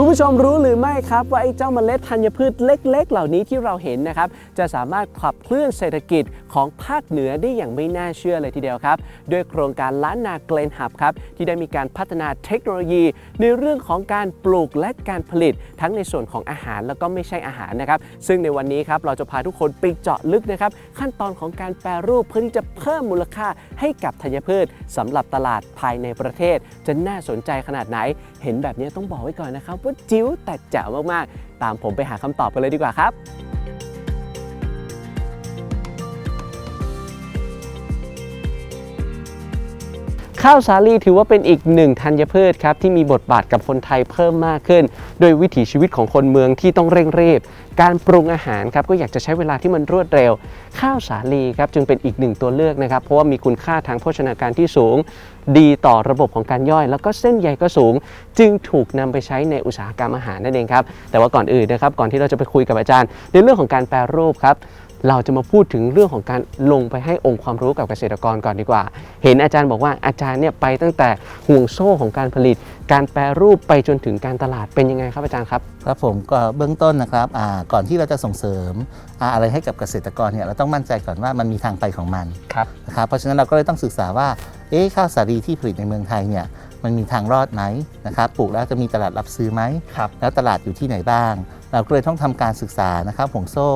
คุณผู้ชมรู้หรือไม่ครับว่าไอ้เจ้าเมล็ดธัญพืชเล็ก ๆ เหล่านี้ที่เราเห็นนะครับจะสามารถขับเคลื่อนเศรษฐกิจของภาคเหนือได้อย่างไม่น่าเชื่อเลยทีเดียวครับด้วยโครงการล้านนาเกลนหับครับที่ได้มีการพัฒนาเทคโนโลยี ในเรื่องของการปลูกและการผลิต ทั้งในส่วนของอาหารแล้วก็ไม่ใช่อาหารนะครับซึ่งในวันนี้ครับเราจะพาทุกคนไปเจาะลึกนะครับขั้นตอนของการแปรรูปเพื่อที่จะเพิ่มมูลค่าให้กับธัญพืชสำหรับตลาดภายในประเทศ จะน่าสนใจขนาดไหน เห็นแบบนี้ต้องบอกไว้ก่อนนะครับว่าจิ๋วแต่แจ๋วมากๆ ตามผมไปหาคำตอบกันเลยดีกว่าครับ ข้าวสาลีถือว่าเป็นอีกหนึ่งธัญพืชครับที่มีบทบาทกับคนไทยเพิ่มมากขึ้น โดยวิถีชีวิตของคนเมืองที่ต้องเร่งรีบ การปรุงอาหารครับก็อยากจะใช้เวลาที่มันรวดเร็ว ข้าวสาลีครับจึงเป็นอีกหนึ่งตัวเลือกนะครับ เพราะว่ามีคุณค่าทางโภชนาการที่สูง ดีต่อระบบของการย่อย แล้วก็เส้นใยก็สูง จึงถูกนำไปใช้ในอุตสาหกรรมอาหารนั่นเองครับแต่ว่าก่อนอื่นนะครับก่อนที่เราจะไปคุยกับอาจารย์ ในเรื่องของการแปรรูปครับ เราจะมาพูดถึงเรื่องของการลงไปให้องค์ความรู้กับเกษตรกรก่อนดีกว่า เห็นอาจารย์บอกว่าอาจารย์เนี่ยไปตั้งแต่ห่วงโซ่ของการผลิต การแปรรูปไปจนถึงการตลาดเป็นยังไงครับอาจารย์ครับครับผมก็เบื้องต้นนะครับอ่าก่อนที่เราจะส่งเสริมอ่าอะไรให้กับเกษตรกรเนี่ยเราต้องมั่นใจก่อนว่ามันมีทางไปของมันครับนะครับเพราะฉะนั้นเราก็เลยต้องศึกษาว่าเอ๊ะข้าวสาลีที่ผลิตในเมืองไทยเนี่ยมันมีทางรอดไหมนะครับปลูกแล้วจะมีตลาดรับซื้อไหมครับแล้วตลาดอยู่ที่ไหนบ้าง เราก็เลยต้องทำการศึกษานะครับห่วงโซ่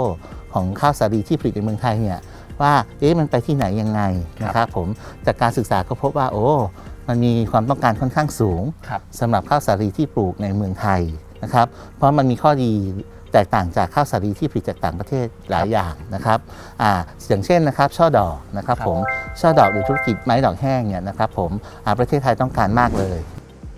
ของข้าวสาลีที่ผลิตในเมืองไทยเนี่ยว่าเอ๊ะมันไปที่ไหนยังไงนะครับผมจากการศึกษาก็พบว่าโอ้มันมีความต้องการค่อนข้างสูงครับสำหรับข้าวสาลีที่ปลูกในเมืองไทยนะครับ เพราะมันมีข้อดีแตกต่างจากข้าวสาลีที่ผลิตจากต่างประเทศหลายอย่างนะครับอ่าอย่างเช่นนะครับ ช่อดอกนะครับครับผมช่อดอกหรือธุรกิจไม้ดอกแห้งเนี่ยนะครับผมอ่าประเทศไทยต้องการมากเลย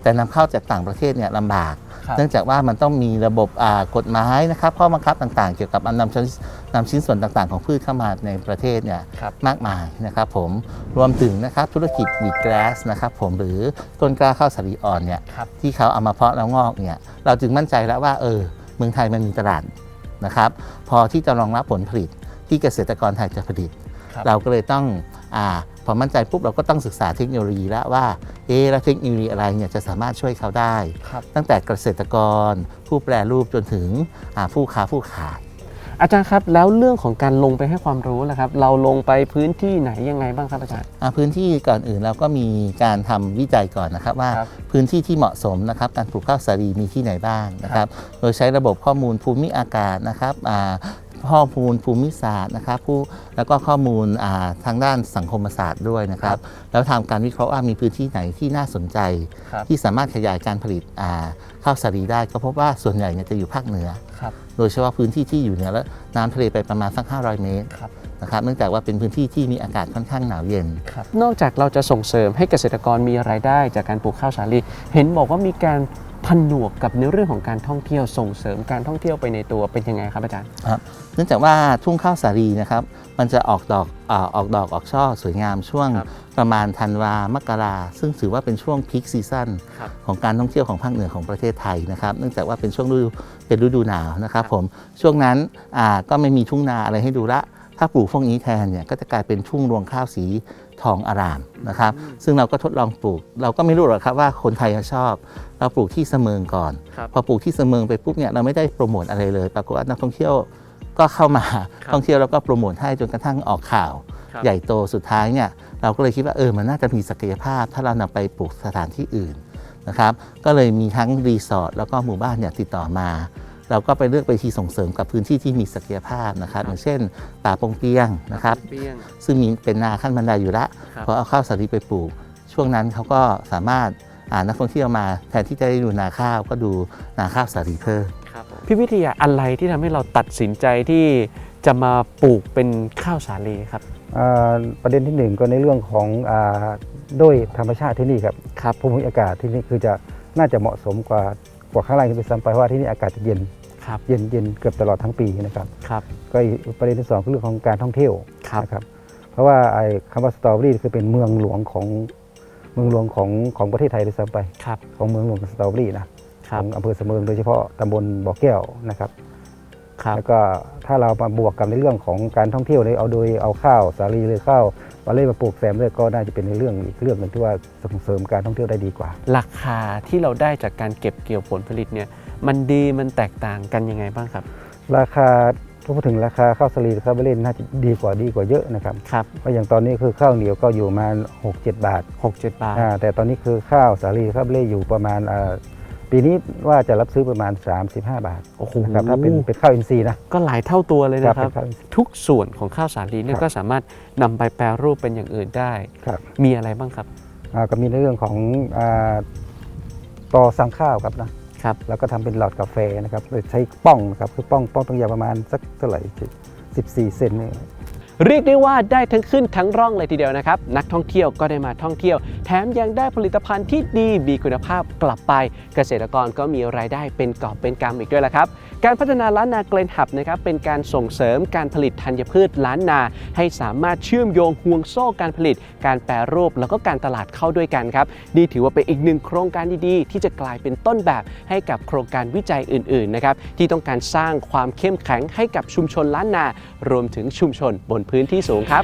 แต่นำเข้าจากต่างประเทศเนี่ยลำบากครับ เนื่องจากว่ามันต้องมีระบบอ่ากฎหมายนะครับข้อบังคับต่างๆ เกี่ยวกับนำชิ้นนำชิ้นส่วนต่างๆ ของพืชเข้ามาในประเทศเนี่ยครับมากมายนะครับผมรวมถึงนะครับธุรกิจวีดแกลสนะครับผมหรือต้นกล้าข้าวสาลีอ่อนเนี่ยครับที่เขาเอามาเพาะแล้วงอกเนี่ยเราจึงมั่นใจแล้วว่าเออเมืองไทยมันมีตลาดนะครับพอที่จะรองรับผลผลิตที่เกษตรกรไทยจะผลิตครับเราก็เลยต้อง อาพอมั่นใจปุ๊บเราก็ต้องศึกษาเทคโนโลยีแล้วว่าเอ๊ะแล้วเทคโนโลยีอะไรเนี่ยจะสามารถช่วยเขาได้ครับตั้งแต่เกษตรกร ผู้แปรรูปจนถึงอ่าผู้ค้าผู้ขายอาจารย์ครับแล้วเรื่องของการลงไปให้ความรู้ล่ะครับ เราลงไปพื้นที่ไหนยังไงบ้างครับอาจารย์อ่าพื้นที่ก่อนอื่นเราก็มีการทำวิจัยก่อนนะครับว่าครับพื้นที่ที่เหมาะสมนะครับการปลูกข้าวสาลีมีที่ไหนบ้างนะครับ โดยใช้ระบบข้อมูลภูมิอากาศนะครับอ่า ข้อมูลภูมิศาสตร์นะครับผู้แล้วก็ข้อมูลอ่าทางด้านสังคมศาสตร์ด้วยนะครับ แล้วทำการวิเคราะห์ว่ามีพื้นที่ไหนที่น่าสนใจครับที่สามารถขยายการผลิตอ่าข้าวสาลีได้ ก็พบว่าส่วนใหญ่เนี่ยจะอยู่ภาคเหนือครับโดยเฉพาะพื้นที่ที่อยู่เหนือและน้ำทะเลไปประมาณสัก 500 เมตรครับนะครับเนื่องจากว่าเป็นพื้นที่ที่มีอากาศค่อนข้างหนาวเย็นครับนอกจากเราจะส่งเสริมให้เกษตรกรมีรายได้จากการปลูกข้าวสาลี เห็นบอกว่ามีการ ผนวกกับในเรื่องของการท่องเที่ยวส่งเสริมการท่องเที่ยวไปในตัวเป็นยังไงครับอาจารย์ครับเนื่องจากว่าทุ่งข้าวสาลีนะครับ มันจะออกดอกอาออกดอกออกช่อสวยงามช่วงครับประมาณธันวามกราซึ่งถือว่าเป็นช่วงพีคซีซั่นครับของการท่องเที่ยวของภาคเหนือของประเทศไทยนะครับ เนื่องจากว่าเป็นช่วงฤดูเป็นฤดูหนาวนะครับ ผมช่วงนั้นอ่าก็ไม่มีทุ่งนาอะไรให้ดูละ ถ้าปลูกพวกนี้แทนเนี่ยก็จะกลายเป็นทุ่งรวงข้าวสีทองอารามนะครับ ซึ่งเราก็ทดลองปลูก เราก็ไม่รู้หรอกครับว่าคนไทยจะชอบ เราปลูกที่เสมิงก่อนครับพอปลูกที่เสมิงไปปุ๊บเนี่ยเราไม่ได้โปรโมทอะไรเลย ปรากฏว่านักท่องเที่ยวก็เข้ามาครับท่องเที่ยวแล้วก็โปรโมทให้จนกระทั่งออกข่าวครับใหญ่โตสุดท้ายเนี่ยเราก็เลยคิดว่าเออมันน่าจะมีศักยภาพ ถ้าเรานำไปปลูกสถานที่อื่นนะครับ ก็เลยมีทั้งรีสอร์ทแล้วก็หมู่บ้านเนี่ยติดต่อมา เราก็ไปเลือกไปที่ส่งเสริมกับพื้นที่ที่มีศักยภาพนะครับ อย่างเช่น ป่าปงเปียงนะครับ เปี้ยง ซึ่งมีเป็นนาขั้นบันไดอยู่ละครับ พอเอาข้าวสาลีไปปลูก ช่วงนั้นเขาก็สามารถอ่านักท่องเที่ยวมาแทนที่จะได้ดูนาข้าวก็ดูนาข้าวสาลีเพิ่ม ครับพี่วิทยาอะไรที่ทำให้เราตัดสินใจที่จะมาปลูกเป็นข้าวสาลีครับ อ่าประเด็นที่หนึ่งก็ในเรื่องของอาด้วยธรรมชาติที่นี่ครับครับภูมิอากาศที่นี่คือจะน่าจะเหมาะสมกว่ากว่าข้างล่างที่ไปซ้ำไปเพราะว่าที่นี่อากาศจะเย็น ครับเย็นเย็นเกือบตลอดทั้งปีนะครับครับก็อีกประเด็นที่สองคือเรื่องของการท่องเที่ยวครับนะครับเพราะว่าไอ้คำว่าสตรอเบอรี่คือเป็นเมืองหลวงของเมืองหลวงของของประเทศไทยด้วยซ้ำไปครับของเมืองหลวงของสตรอเบอรี่นะคขรับองอำเภอเสมิงโดยเฉพาะตำบลบ่อแก้วนะครับครับแล้วก็ถ้าเรามาบวกกับในเรื่องของการท่องเที่ยวเลยเอาโดยเอาข้าวสาลีหรือข้าววาเล่มาปลูกแซมด้วยก็น่าจะเป็นในเรื่องอีกเรื่องหนึ่งที่ว่าส่งเสริมการท่องเที่ยวได้ดีกว่า ราคาที่เราได้จากการเก็บเกี่ยวผลผลิตเนี่ย มันดีมันแตกต่างกันยังไงบ้างครับ ราคาถ้าพูดถึงราคาข้าวสาลีข้าวเบเล่นน่าจะดีกว่าดีกว่าเยอะนะครับครับเพราะอย่างตอนนี้คือข้าวเหนียวก็อยู่ประมาณ6 7 บาทหกเจ็ดบาท อ่าแต่ตอนนี้คือข้าวสาลีข้าวเบเล่อยู่ประมาณอ่าปีนี้ว่าจะรับซื้อประมาณ 35 บาทโอ้โห นะครับถ้าเป็นเป็นข้าวอินทรีย์นะก็หลายเท่าตัวเลยนะคเป็รับนข้าวอินทรีย์ ทุกส่วนของข้าวสาลีเนี่ยครับ ก็สามารถนำไปแปรรูปเป็นอย่างอื่นได้ ครับมีอะไรบ้างครับ อ่าก็มีในเรื่องของอาตอสั่งข้าวครับนะ ครับแล้วก็ทำเป็นหลอดกาแฟนะครับโดยใช้ป้องนะครับคือป้องป้องต้องยาวประมาณสักเท่าไหร่14 เซนเนี่ย เรียกได้ว่าได้ทั้งขึ้นทั้งร่องเลยทีเดียวนะครับ นักท่องเที่ยวก็ได้มาท่องเที่ยว แถมยังได้ผลิตภัณฑ์ที่ดีมีคุณภาพกลับไป เกษตรกรก็มีรายได้เป็นกอบเป็นกำอีกด้วยละครับ การพัฒนาล้านนาเกรนหับนะครับเป็นการส่งเสริมการผลิตธัญพืชล้านนา ให้สามารถเชื่อมโยงห่วงโซ่การผลิต การแปรรูปแล้วก็การตลาดเข้าด้วยกันครับนี่ถือว่าเป็นอีกหนึ่งโครงการดีๆ ที่จะกลายเป็นต้นแบบให้กับโครงการวิจัยอื่นๆนะครับที่ต้องการสร้างความเข้มแข็งให้กับชุมชนล้านนา รวมถึงชุมชนบนพื้นที่สูงครับ